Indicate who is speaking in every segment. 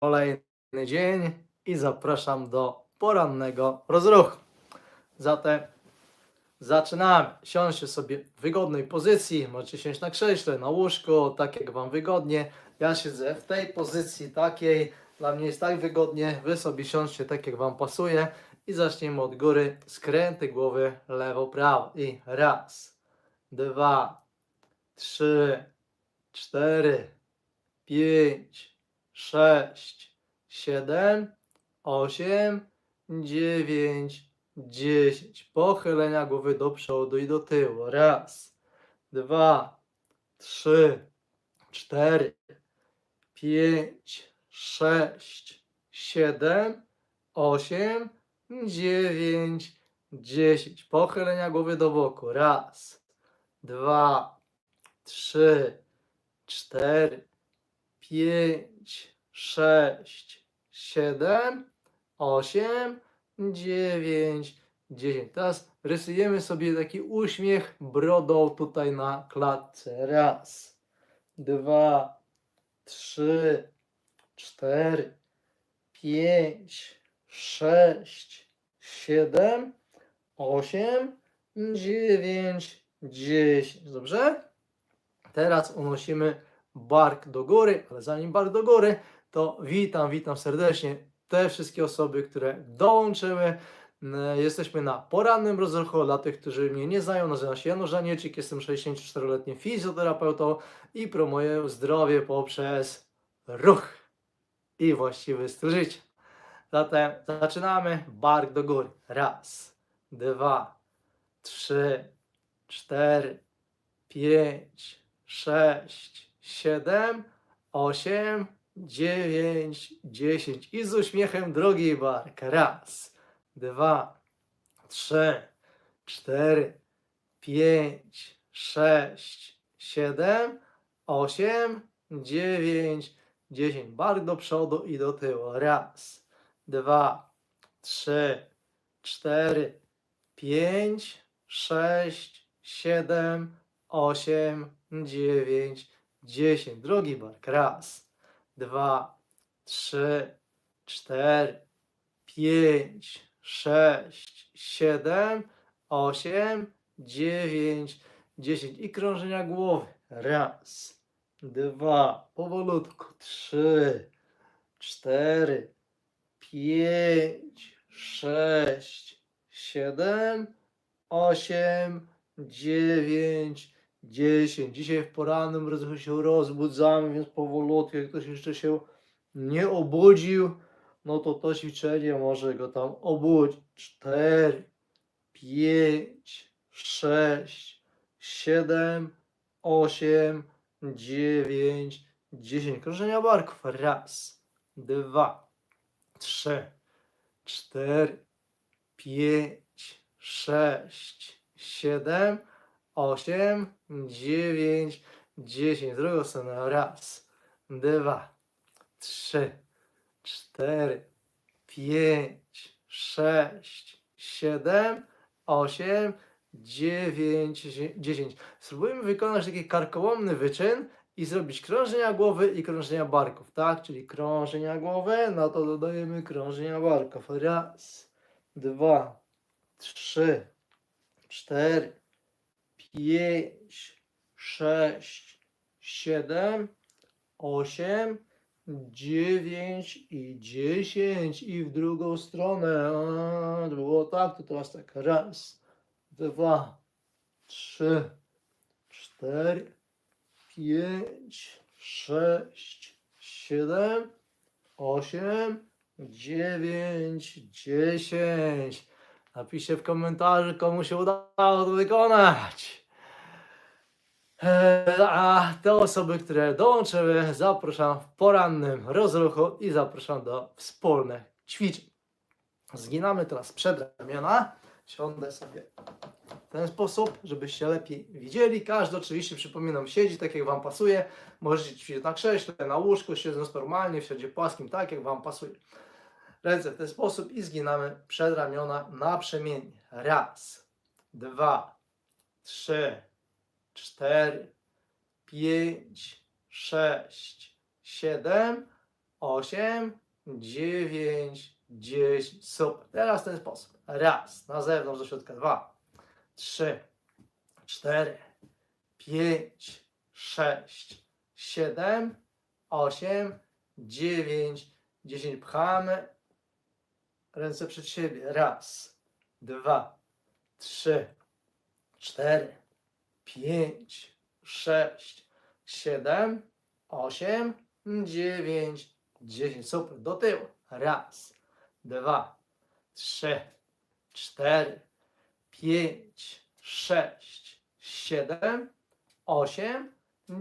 Speaker 1: kolejny dzień i zapraszam do porannego rozruchu. Zatem zaczynamy. Siądźcie sobie w wygodnej pozycji. Możecie siąść na krześle, na łóżku, tak jak Wam wygodnie. Ja siedzę w tej pozycji takiej. Dla mnie jest tak wygodnie. Wy sobie siądźcie tak jak Wam pasuje. I zaczniemy od góry. Skręty głowy lewo, prawo. I raz, dwa, trzy, cztery, pięć, sześć, siedem, osiem, dziewięć, dziesięć. Pochylenia głowy do przodu i do tyłu. Raz, dwa, trzy, cztery, pięć, sześć, siedem, osiem, dziewięć, dziesięć. Pochylenia głowy do boku. Raz, dwa, trzy, cztery, pięć, sześć, siedem, osiem, dziewięć, dziesięć. Teraz rysujemy sobie taki uśmiech brodą tutaj na klatce. Raz, dwa, trzy, cztery, pięć, sześć, siedem, osiem, dziewięć, dziesięć. Dobrze? Teraz unosimy bark do góry, ale zanim bark do góry, to witam, witam serdecznie te wszystkie osoby, które dołączyły. N- Jesteśmy na porannym rozruchu dla tych, którzy mnie nie znają. Nazywam się Janusz jestem 64-letnim fizjoterapeutą i promuję zdrowie poprzez ruch i właściwy styl życia. Zatem zaczynamy. Bark do góry. Raz, dwa, trzy, cztery, pięć, sześć, siedem, osiem, dziewięć, dziesięć. I z uśmiechem drogi bark. Raz, dwa, trzy, cztery, pięć, sześć, siedem, osiem, dziewięć, dziesięć. Bark do przodu i do tyłu. Raz, dwa, trzy, cztery, pięć, sześć, siedem, osiem, dziewięć, dziesięć. Drugi bark. Raz, dwa, trzy, cztery, pięć, sześć, siedem, osiem, dziewięć, dziesięć. I krążenia głowy. Raz, dwa, powolutku. Trzy, cztery, pięć, sześć, siedem, osiem, dziewięć, dziesięć. Dzisiaj w porannym rozruchu się rozbudzamy, więc powolutku, jak ktoś jeszcze się nie obudził, no to to ćwiczenie może go tam obudzić. Cztery, pięć, sześć, siedem, osiem, dziewięć, dziesięć. Krążenia barków. Raz, dwa, trzy, cztery, pięć, sześć, siedem, osiem, dziewięć, dziesięć. Drugą stronę. Raz, dwa, trzy, cztery, pięć, sześć, siedem, osiem, dziewięć, dziesięć. Spróbujmy wykonać taki karkołomny wyczyn i zrobić krążenia głowy i krążenia barków, tak? Czyli krążenia głowy, no to dodajemy krążenia barków. Raz, dwa, trzy, cztery, pięć, sześć, siedem, osiem, dziewięć i dziesięć i w drugą stronę. A, było tak, to teraz tak. Raz, dwa, trzy, cztery, pięć, sześć, siedem, osiem, dziewięć, dziesięć. Napiszcie w komentarzu, komu się udało to wykonać. Eee, A te osoby, które dołączyły, zapraszam w porannym rozruchu i zapraszam do wspólnych ćwiczeń. Zginamy teraz przedramiona. Siądę sobie w ten sposób, żebyście lepiej widzieli. Każdy oczywiście, przypominam, siedzi tak jak Wam pasuje. Możecie ćwiczyć na krześle, na łóżku, siedząc normalnie, w siodzie płaskim, tak jak Wam pasuje. Ręce w ten sposób i zginamy przedramiona naprzemiennie. Raz, dwa, trzy, cztery, pięć, sześć, siedem, osiem, dziewięć, dziesięć. Super. Teraz ten sposób. Raz, na zewnątrz do środka. Dwa, trzy, cztery, pięć, sześć, siedem, osiem, dziewięć, dziesięć. Pchamy ręce przed siebie. Raz, dwa, trzy, cztery, pięć, sześć, siedem, osiem, dziewięć, dziesięć. Super. Do tyłu. Raz, dwa, trzy, cztery, pięć, sześć, siedem, osiem,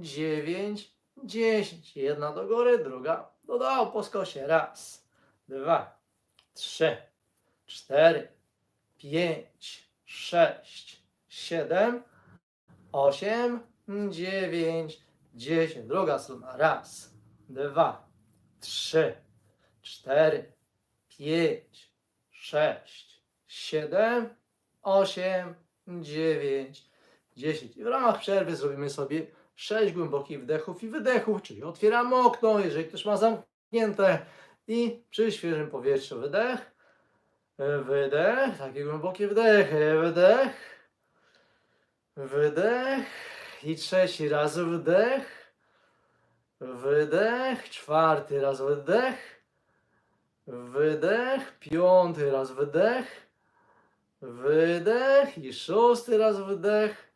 Speaker 1: dziewięć, dziesięć. Jedna do góry, druga do dołu po skosie. Raz, dwa, trzy, cztery, pięć, sześć, siedem, osiem, dziewięć, dziesięć. Druga strona. Raz, dwa, trzy, cztery, pięć, sześć, siedem, osiem, dziewięć, dziesięć. I w ramach przerwy zrobimy sobie sześć głębokich wdechów i wydechów, czyli otwieramy okno, jeżeli ktoś ma zamknięte i przy świeżym powietrzu wydech, wydech, takie głębokie wdechy, wydech, wydech i trzeci raz wdech, wydech, czwarty raz wydech, wydech, piąty raz wydech, wydech i szósty raz wydech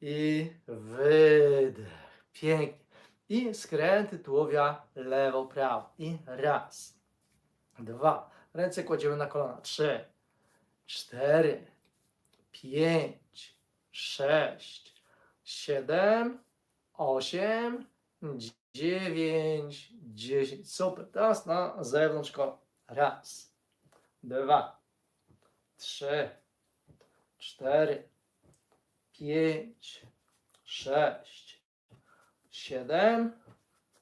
Speaker 1: i wydech. Pięknie. I skręty tułowia lewo, prawo. I raz, dwa. Ręce kładziemy na kolana. Trzy, cztery, pięć, sześć, siedem, osiem, dziewięć, dziesięć. Super. Teraz na zewnątrz kolan. Raz, dwa, trzy, cztery, pięć, sześć, siedem,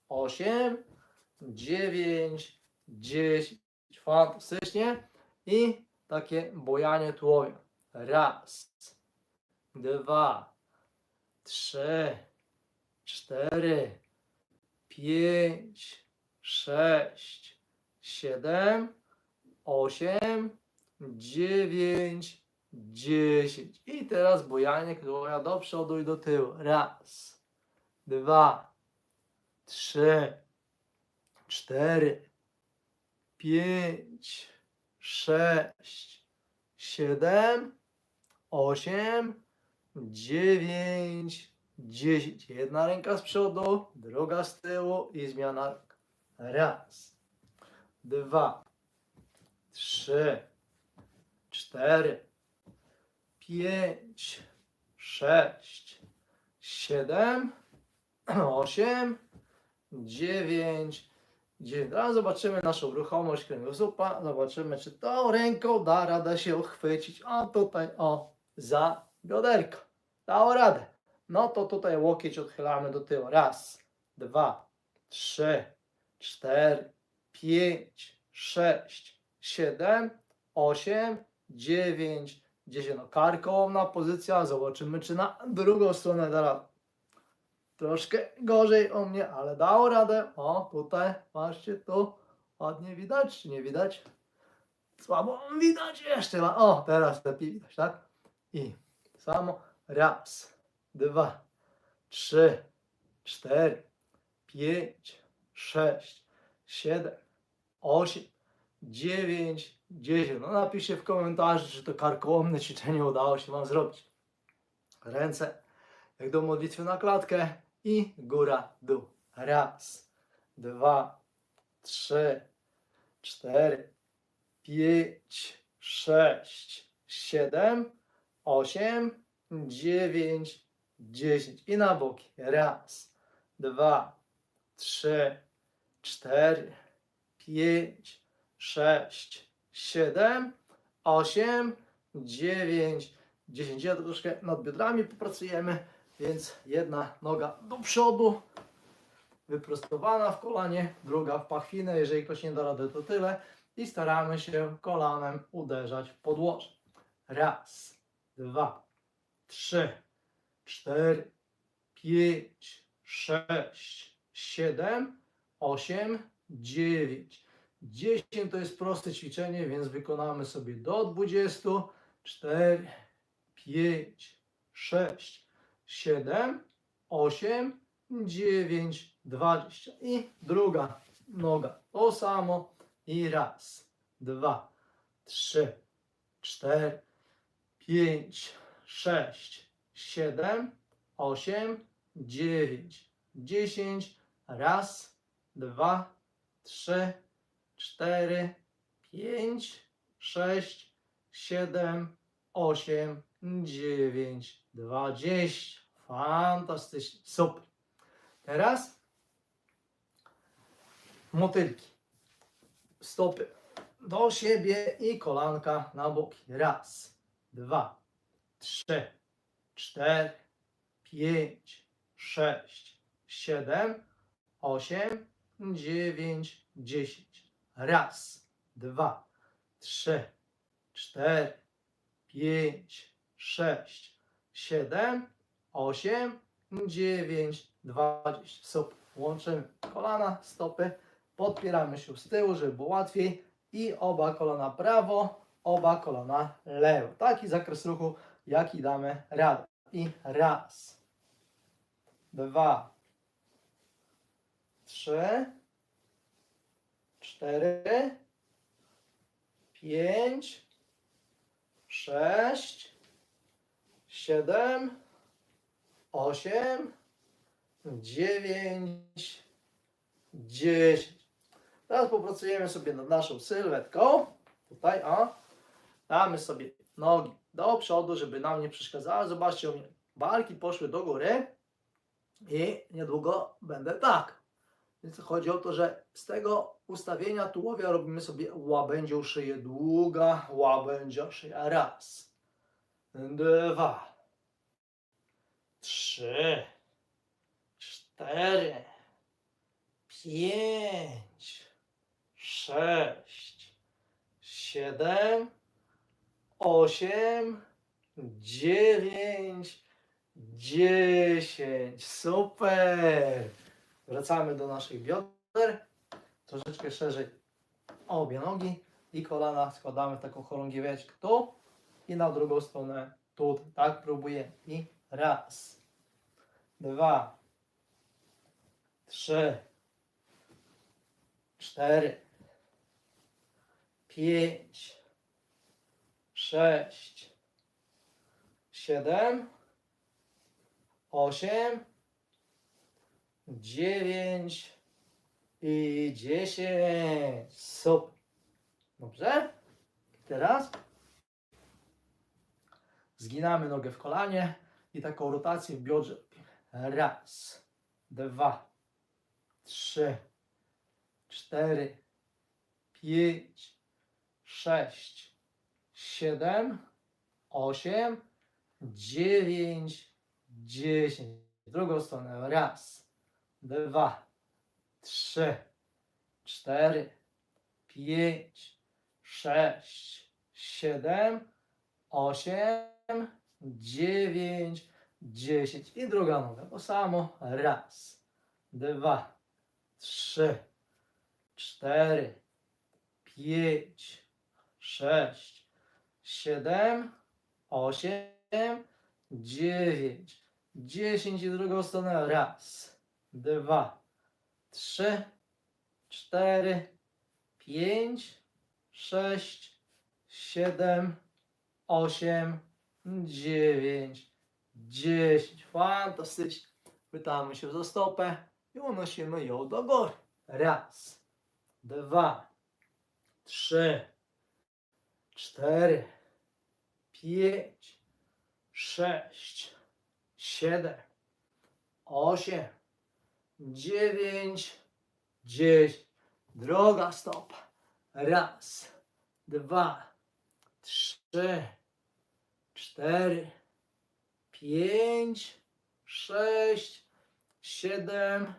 Speaker 1: osiem, dziewięć, dziesięć. Fantastycznie. I takie bojanie tułowia. Raz, dwa, trzy, cztery, pięć, sześć, siedem, osiem, dziewięć, dziesięć. I teraz bojanie tułowia do przodu i do tyłu. Raz, dwa, trzy, cztery, pięć, sześć, siedem, osiem, dziewięć, dziesięć. Jedna ręka z przodu, druga z tyłu i zmiana. Raz, dwa, trzy, cztery, pięć, sześć, siedem, osiem, dziewięć, dziesięć. Teraz zobaczymy naszą ruchomość kręgosłupa. Zobaczymy, czy tą ręką da radę się uchwycić. O tutaj, o, za bioderko. Dało radę. No to tutaj łokieć odchylamy do tyłu. Raz, dwa, trzy, cztery, pięć, sześć, siedem, osiem, dziewięć, dziesięć. No karkołomna pozycja. Zobaczymy, czy na drugą stronę da radę. Troszkę gorzej o mnie, ale dało radę. O, tutaj, patrzcie, tu ładnie widać, czy nie widać? Słabo widać jeszcze. O, teraz lepiej widać, tak? I samo raz, dwa, trzy, cztery, pięć, sześć, siedem, osiem, dziewięć, dziesięć. No napiszcie w komentarzu, czy to karkołomne ćwiczenie udało się Wam zrobić. Ręce jak do modlitwy na klatkę i góra, dół. Raz, dwa, trzy, cztery, pięć, sześć, siedem, osiem, dziewięć, dziesięć. I na boki. Raz, dwa, trzy, cztery, pięć, sześć, siedem, osiem, dziewięć, dziesięć. Ja troszkę nad biodrami popracujemy, więc jedna noga do przodu, wyprostowana w kolanie, druga w pachwinę. Jeżeli ktoś nie da rady, to tyle. I staramy się kolanem uderzać w podłoże. Raz, dwa, trzy, cztery, pięć, sześć, siedem, osiem, dziewięć. 10 to jest proste ćwiczenie, więc wykonamy sobie do 20. 4, 5, 6, 7, 8, 9, 20. I druga noga. To samo. I raz, dwa, trzy, cztery, pięć, sześć, siedem, osiem, dziewięć, dziesięć. Raz, dwa, trzy, cztery, pięć, sześć, siedem, osiem, dziewięć, dwadzieścia. Fantastycznie. Super. Teraz motylki. Stopy do siebie i kolanka na boki. Raz, dwa, trzy, cztery, pięć, sześć, siedem, osiem, dziewięć, dziesięć. Raz, dwa, trzy, cztery, pięć, sześć, siedem, osiem, dziewięć, dwadzieścia. Super. Łączymy kolana, stopy, podpieramy się z tyłu, żeby było łatwiej i oba kolana prawo, oba kolana lewo. Taki zakres ruchu, jaki damy radę. I raz, dwa, trzy, cztery, pięć, sześć, siedem, osiem, dziewięć, dziesięć. Teraz popracujemy sobie nad naszą sylwetką. Tutaj, o. Damy sobie nogi do przodu, żeby nam nie przeszkadzały. Zobaczcie. Barki poszły do góry i niedługo będę tak. Więc chodzi o to, że z tego ustawienia tułowia robimy sobie łabędzią szyję długa, łabędzia szyja. Raz, dwa, trzy, cztery, pięć, sześć, siedem, osiem, dziewięć, dziesięć. Super! Wracamy do naszych bioder. Troszeczkę szerzej obie nogi i kolana składamy w taką chorągieweczkę tu i na drugą stronę tutaj. Tak próbujemy. I raz, dwa, trzy, cztery, pięć, sześć, siedem, osiem, dziewięć i dziesięć. Super. Dobrze? Teraz zginamy nogę w kolanie i taką rotację w. Raz, dwa, trzy, cztery, pięć, sześć, siedem, osiem, dziewięć, dziesięć. Drugą stronę. Raz, dwa, trzy, cztery, pięć, sześć, siedem, osiem, dziewięć, dziesięć. I druga noga. To samo. Raz, dwa, trzy, cztery, pięć, sześć, siedem, osiem, dziewięć, dziesięć i drugą stronę. Raz, dwa, trzy, cztery, pięć, sześć, siedem, osiem, dziewięć, dziesięć. Fantastycznie. Pytamy się za stopę i unosimy ją do góry. Raz, dwa, trzy, cztery, pięć, sześć, siedem, osiem, dziewięć, dziesięć. Droga stopa. Raz, dwa, trzy, cztery, pięć, sześć, siedem,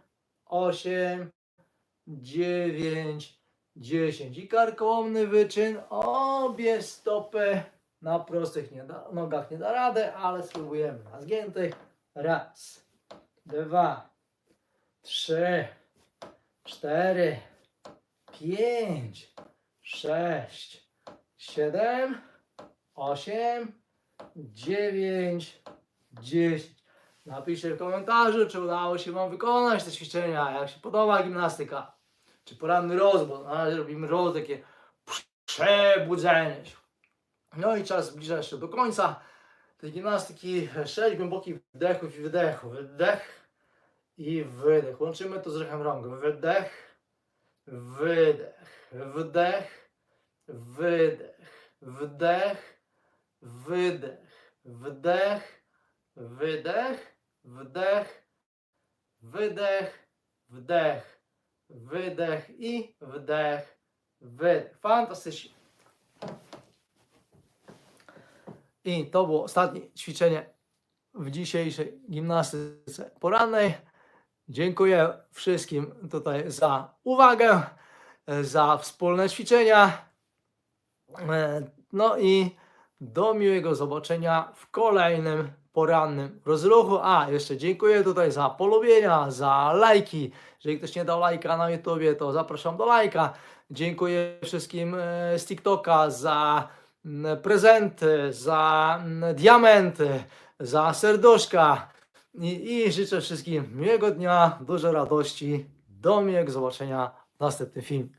Speaker 1: osiem, dziewięć, dziesięć. I karkołomny wyczyn. Obie stopy na prostych nie da, nogach nie da rady, ale spróbujemy na zgiętych. Raz, dwa, trzy, cztery, pięć, sześć, siedem, osiem, dziewięć, dziesięć. Napiszcie w komentarzu, czy udało się Wam wykonać te ćwiczenia, jak się podoba gimnastyka, czy poranny rozwój. Na razie robimy roz, takie przebudzenie się. No i czas zbliża się do końca tej gimnastyki. Sześć głębokich wdechów i wydechów. Wdech i wydech. Łączymy to z ruchem rąk. Wydech, wydech, wdech, wydech, wdech, wydech, wdech, wydech, wdech, wydech, wdech, wydech i wdech, wydech. Fantastycznie. I to było ostatnie ćwiczenie w dzisiejszej gimnastyce porannej. Dziękuję wszystkim tutaj za uwagę, za wspólne ćwiczenia. E, No i do miłego zobaczenia w kolejnym porannym rozruchu. A, jeszcze dziękuję tutaj za polubienia, za lajki. Jeżeli ktoś nie dał lajka na YouTubie, to zapraszam do lajka. Dziękuję wszystkim e, z TikToka za prezenty, za mm, diamenty, za serduszka. I, I życzę wszystkim miłego dnia, dużo radości. Do miłego zobaczenia w następnym filmie.